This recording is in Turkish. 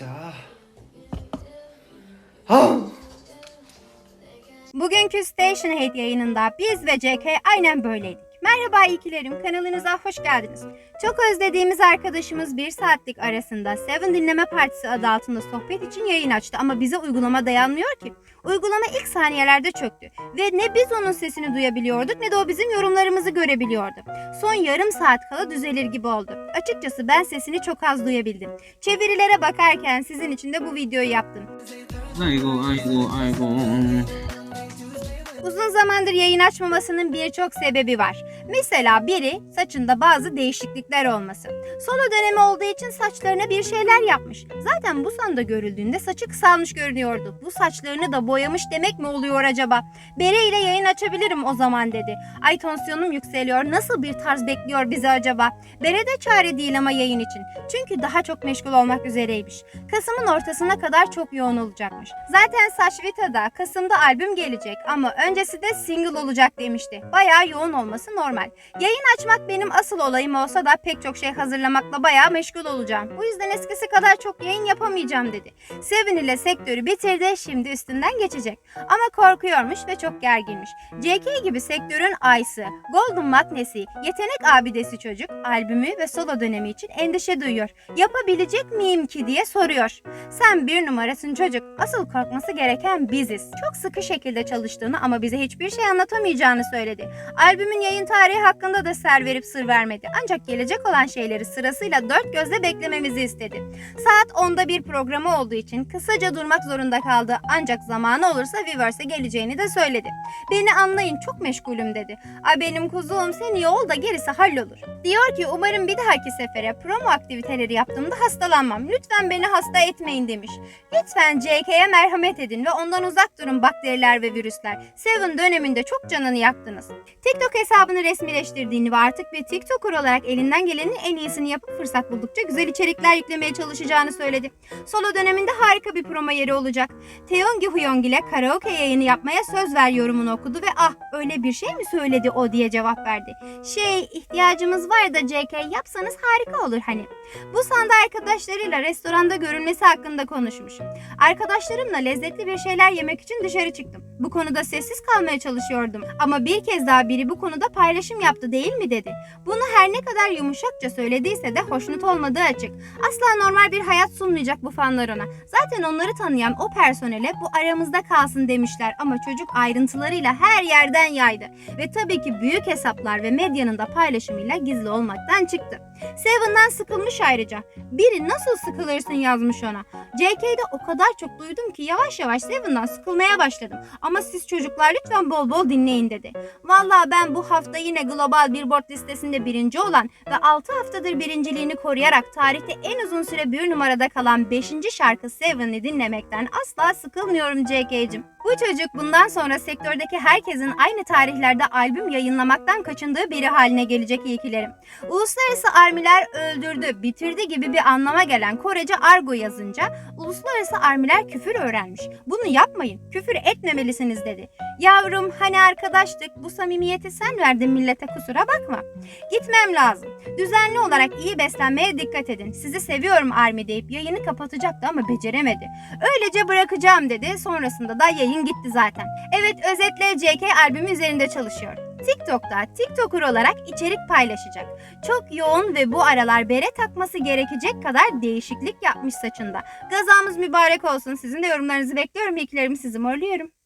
자. 아! Bugünkü Station Head yayınında biz ve JK aynen böyleydik. Merhaba ikilerim, kanalınıza hoş geldiniz. Çok özlediğimiz arkadaşımız bir saatlik arasında Seven Dinleme Partisi adı altında sohbet için yayın açtı ama bize uygulama dayanmıyor ki. Uygulama ilk saniyelerde çöktü ve ne biz onun sesini duyabiliyorduk ne de o bizim yorumlarımızı görebiliyordu. Son yarım saat kala düzelir gibi oldu. Açıkçası ben sesini çok az duyabildim. Çevirilere bakarken sizin için de bu videoyu yaptım. Aygo, aygo, aygo. Uzun zamandır yayın açmamasının birçok sebebi var. Mesela biri saçında bazı değişiklikler olması. Solo dönemi olduğu için saçlarına bir şeyler yapmış. Zaten bu sanda görüldüğünde saçı kısalmış görünüyordu. Bu saçlarını da boyamış demek mi oluyor acaba? Bere ile yayın açabilirim o zaman dedi. Ay tansiyonum yükseliyor. Nasıl bir tarz bekliyor bizi acaba? Bere de çare değil ama yayın için. Çünkü daha çok meşgul olmak üzereymiş. Kasım'ın ortasına kadar çok yoğun olacakmış. Zaten Saşvita'da Kasım'da albüm gelecek ama öncesi de single olacak demişti. Bayağı yoğun olması normal. Yayın açmak benim asıl olayım olsa da pek çok şey hazırlamakla bayağı meşgul olacağım. Bu yüzden eskisi kadar çok yayın yapamayacağım dedi. Seven ile sektörü bitirdi şimdi üstünden geçecek. Ama korkuyormuş ve çok gerginmiş. JK gibi sektörün ayısı, Golden Magnesi, yetenek abidesi çocuk albümü ve solo dönemi için endişe duyuyor. Yapabilecek miyim ki diye soruyor. Sen bir numarasın çocuk. Asıl korkması gereken biziz. Çok sıkı şekilde çalıştığını ama bize hiçbir şey anlatamayacağını söyledi. Albümün yayın tarihi hakkında da ser verip sır vermedi. Ancak gelecek olan şeyleri sırasıyla dört gözle beklememizi istedi. Saat 10'da bir programı olduğu için kısaca durmak zorunda kaldı. Ancak zamanı olursa Weverse'e geleceğini de söyledi. Beni anlayın çok meşgulüm dedi. Ay benim kuzum sen iyi ol da gerisi hallolur. Diyor ki umarım bir dahaki sefere promo aktiviteleri yaptığımda hastalanmam. Lütfen beni hasta etmeyin demiş. Lütfen JK'ye merhamet edin ve ondan uzak durun bakteriler ve virüsler. Seven döneminde çok canını yaktınız. TikTok hesabını resmileştirdiğini ve artık bir TikToker olarak elinden gelenin en iyisini yapıp fırsat buldukça güzel içerikler yüklemeye çalışacağını söyledi. Solo döneminde harika bir promo yeri olacak. Taeyong Huyong ile karaoke yayını yapmaya söz ver yorumunu okudu ve ah öyle bir şey mi söyledi o diye cevap verdi. Şey ihtiyacımız var da JK yapsanız harika olur hani. Bu sanda arkadaşlarıyla restoranda görünmesi hakkında konuşmuş. Arkadaşlarımla lezzetli bir şeyler yemek için dışarı çıktım. Bu konuda sessiz kalmaya çalışıyordum. Ama bir kez daha biri bu konuda paylaşım yaptı değil mi dedi. Bunu her ne kadar yumuşakça söylediyse de hoşnut olmadığı açık. Asla normal bir hayat sunmayacak bu fanlar ona. Zaten onları tanıyan o personele bu aramızda kalsın demişler ama çocuk ayrıntılarıyla her yerden yaydı. Ve tabii ki büyük hesaplar ve medyanın da paylaşımıyla gizli olmaktan çıktı. Seven'dan sıkılmış ayrıca. Biri nasıl sıkılırsın yazmış ona. JK'de o kadar çok duydum ki yavaş yavaş Seven'dan sıkılmaya başladım. Ama siz çocuklar lütfen bol bol dinleyin dedi. Vallahi ben bu hafta yine global Billboard listesinde birinci olan ve 6 haftadır birinciliğini koruyarak tarihte en uzun süre bir numarada kalan 5. şarkı Seven'i dinlemekten asla sıkılmıyorum JK'cim. Bu çocuk bundan sonra sektördeki herkesin aynı tarihlerde albüm yayınlamaktan kaçındığı biri haline gelecek iyikilerim. Uluslararası armiler öldürdü, bitirdi gibi bir anlama gelen Korece argo yazınca uluslararası armiler küfür öğrenmiş. Bunu yapmayın, küfür etmemelisiniz dedi. Yavrum hani arkadaştık, bu samimiyeti sen verdin millete kusura bakma. Gitmem lazım. Düzenli olarak iyi beslenmeye dikkat edin. Sizi seviyorum Army deyip yayını kapatacaktı ama beceremedi. Öylece bırakacağım dedi. Sonrasında da yayın gitti zaten. Evet özetle JK albümü üzerinde çalışıyor. TikTok'ta TikToker olarak içerik paylaşacak. Çok yoğun ve bu aralar bere takması gerekecek kadar değişiklik yapmış saçında. Gazamız mübarek olsun. Sizin de yorumlarınızı bekliyorum. İlklerimi sizi morluyorum.